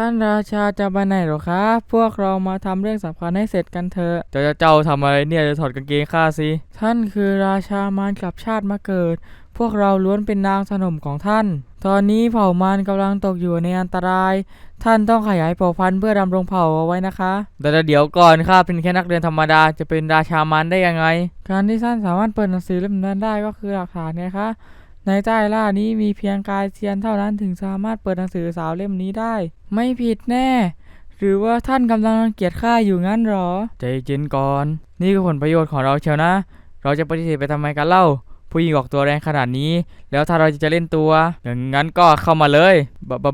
ท่านราชาจะไปไหนหรอครับ พวกเรามาทำเรื่องสำคัญให้เสร็จกันเถอะเจ้าเจ้าทำอะไรเนี่ยจะถอดกางเกงข้าสิ ท่านคือราชามารกลับชาติมาเกิด พวกเราล้วนเป็นนางสนมของท่าน ตอนนี้เผ่ามารกำลังตกอยู่ในอันตราย ท่านต้องขยายเผ่าพันธุ์เพื่อดำรงเผ่าเอาไว้นะคะ แต่เดี๋ยวก่อนข้าเป็นแค่นักเรียนธรรมดาจะเป็นราชามารได้ยังไง การที่ท่านสามารถเปิดหนังสือเล่มนั้นได้ก็คือหลักฐานไงคะ ในใต้ล่านี้มีเพียงกายเซียนเท่านั้นถึงสามารถเปิดหนังสือสาวเล่มนี้ได้ ไม่ผิดแน่ หรือว่าท่านกำลังเกียดข้าอยู่งั้นหรอ ใจเย็นก่อน นี่คือผลประโยชน์ของเราเชียวนะ เราจะปฏิเสธไปทำไมกันเล่า ผู้หญิงออกตัวแรงขนาดนี้ แล้วถ้าเราจะเล่นตัวอย่างนั้นก็เข้ามาเลย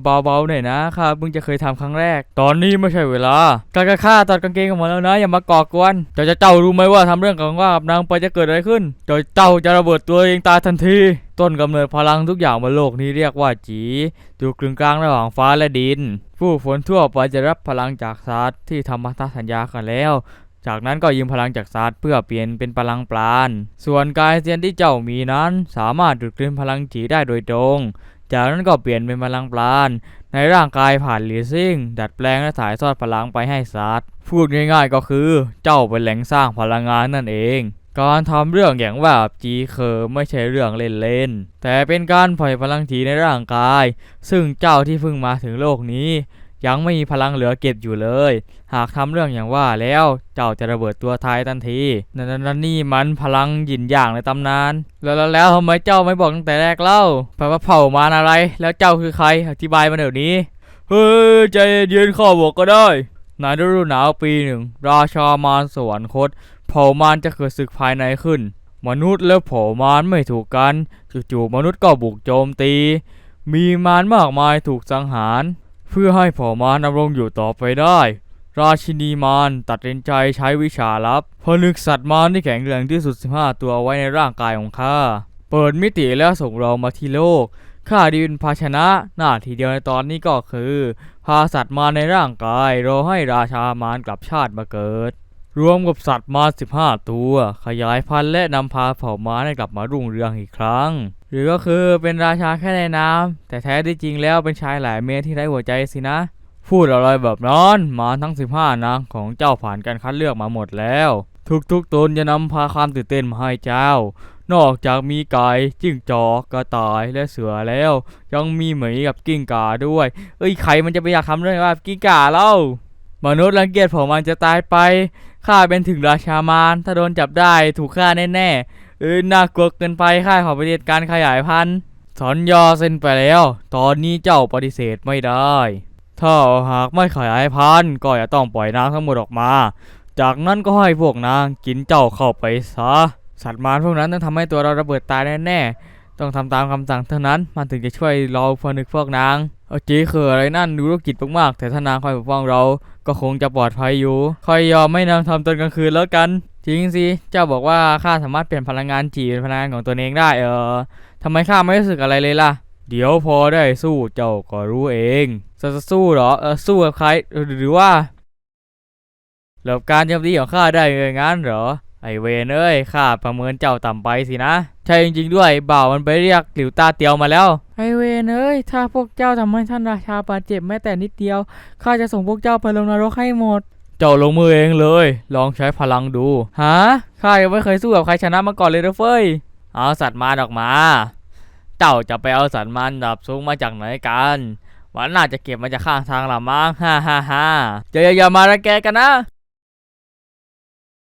เบาๆหน่อยนะข้าเพิ่งจะเคยทำครั้งแรก ตอนนี้ไม่ใช่เวลาการกระฆ่าตัดกางเกงออกมาแล้วนะอย่ามาก่อกวนเจ้าจะเจ้ารู้ไหมว่าทำเรื่องกับว่ากับนางไปจะเกิดอะไรขึ้นเจ้าเจ้าจะระเบิดตัวเองตายทันที ต้นกำเนิดพลังทุกอย่างบนโลกนี้เรียกว่าจีอยู่กึ่งกลางระหว่างฟ้าและดิน ผู้ฝนทั่วไปจะรับพลังจากซาร์ที่ทำพันธสัญญากันแล้ว จากนั้นก็ยืมพลังจากซาร์เพื่อเปลี่ยนเป็นพลังปราณ ส่วนกายเซียนที่เจ้ามีนั้น สามารถดูดกลืนพลังจีได้โดยตรง จากนั้นก็เปลี่ยนเป็นพลังปราณ ในร่างกายผ่านลีซิ่ง ดัดแปลงและถ่ายทอดพลังไปให้ซาร์พูดง่ายๆก็คือเจ้าเป็นแหล่งสร้างพลังงานนั่นเอง การทำเรื่องอย่างว่าจีเคอไม่ใช่เรื่องเล่นๆ แต่เป็นการปล่อยพลังจีในร่างกาย ซึ่งเจ้าที่เพิ่งมาถึงโลกนี้ ยังไม่มีพลังเหลือเก็บอยู่เลย หากทำเรื่องอย่างว่าแล้วเจ้าจะระเบิดตัวทายทันทีนั่นนนนี่มันพลังหยินอย่างในตำนานแล้วแล้วแล้วทำไมเจ้าไม่บอกตั้งแต่แรกเล่าแปลว่าเผ่ามารอะไร แล้วเจ้าคือใครอธิบายมาเดี๋ยวนี้ เฮ้ยใจเย็นข้อบอกก็ได้ในฤดูหนาวปีหนึ่ง ราชามารสวรรคต เผ่ามารจะเกิดศึกภายในขึ้น มนุษย์และเผ่ามารไม่ถูกกันจู่ๆมนุษย์ก็บุกโจมตี มีมารมากมายถูกสังหาร เพื่อให้เผ่ามารดำรงอยู่ต่อไปได้ ราชินีมารตัดสินใจใช้วิชาลับผนึกสัตว์มารที่แข็งแรงที่สุด 15 ตัวไว้ในร่างกายของข้า เปิดมิติแล้วส่งเรามาที่โลกข้าดีเป็นภาชนะหน้าที่เดียวในตอนนี้ก็คือ พาสัตว์มาในร่างกายรอให้ราชามารกลับชาติมาเกิด รวมกับสัตว์มา 15 ตัว ขยายพันธุ์และนำพาเผ่าม้าให้กลับมารุ่งเรืองอีกครั้ง หรือก็คือเป็นราชาแค่ในน้ำแต่แท้ที่จริงแล้วเป็นชายหลายเมียที่ไร้หัวใจสินะ พูดอะไรแบบนั้นมาทั้ง 15นางของเจ้าผ่านการคัดเลือกมาหมดแล้ว ทุกๆตนจะนำพาความตื่นเต้นมาให้เจ้า นอกจากมีไก่จิ้งจอกกระต่ายและเสือแล้ว ยังมีหมีกับกิ้งก่าด้วย เอ้ยใครมันจะไปอยากทำเรื่องว่ากิ้งก่าเล่ามนุษย์รังเกียจผมมันจะตายไปข้าเป็นถึงราชามารถ้าโดนจับได้ถูกฆ่าแน่ๆ เออน่ากลัวเกินไปข้าขอปฏิเสธการขยายพันธุ์สัญญาเซ็นไปแล้ว ตอนนี้เจ้าปฏิเสธไม่ได้ ถ้าหากไม่ขยายพันธุ์ก็จะต้องปล่อยนางทั้งหมดออกมา จากนั้นก็ให้พวกนางกินเจ้าเข้าไปซะ สัตว์มารพวกนั้นต้องทำให้ตัวเราระเบิดตายแน่ๆ ต้องทำตามคำสั่งเท่านั้น มันถึงจะช่วยเราพนึกพวกนางเอาจีคืออะไรนั่นดูโรคจิตมากๆ แต่ถ้านางคอยปกป้องเรา ก็คงจะปลอดภัยอยู่ คอยยอมไม่นางทำตอนกลางคืนแล้วกัน จริงสิ เจ้าบอกว่าข้าสามารถเปลี่ยนพลังงานจีเป็นพลังงานของตัวเองได้ เออทำไมข้าไม่รู้สึกอะไรเลยล่ะ เดี๋ยวพอได้สู้เจ้าก็รู้เองจะจะสู้เหรอ เออสู้กับใครหรือว่าหลบการโจมตีของข้าได้เงงั้นเหรอ ไอเวนเอ้ยข้าประเมินเจ้าต่ำไปสินะ ใช่จริงๆด้วยบ่าวมันไปเรียกหลิวตาเตียวมาแล้ว ไอเวนเอ้ยถ้าพวกเจ้าทำให้ท่านราชาบาดเจ็บแม้แต่นิดเดียวข้าจะส่งพวกเจ้าไปลงนรกให้หมด เจ้าลงมือเองเลย ลองใช้พลังดูฮะข้ายังไม่เคยสู้กับใครชนะมาก่อนเลยนะเฟ้ยเอาสัตว์มารออกมา เจ้าจะไปเอาสัตว์มารดับสูงมาจากไหนกันวันน่าจะเก็บมาจากข้างทางละมั้งฮ่าฮ่าฮ่าอย่าอย่าอย่ามาระแกกันนะ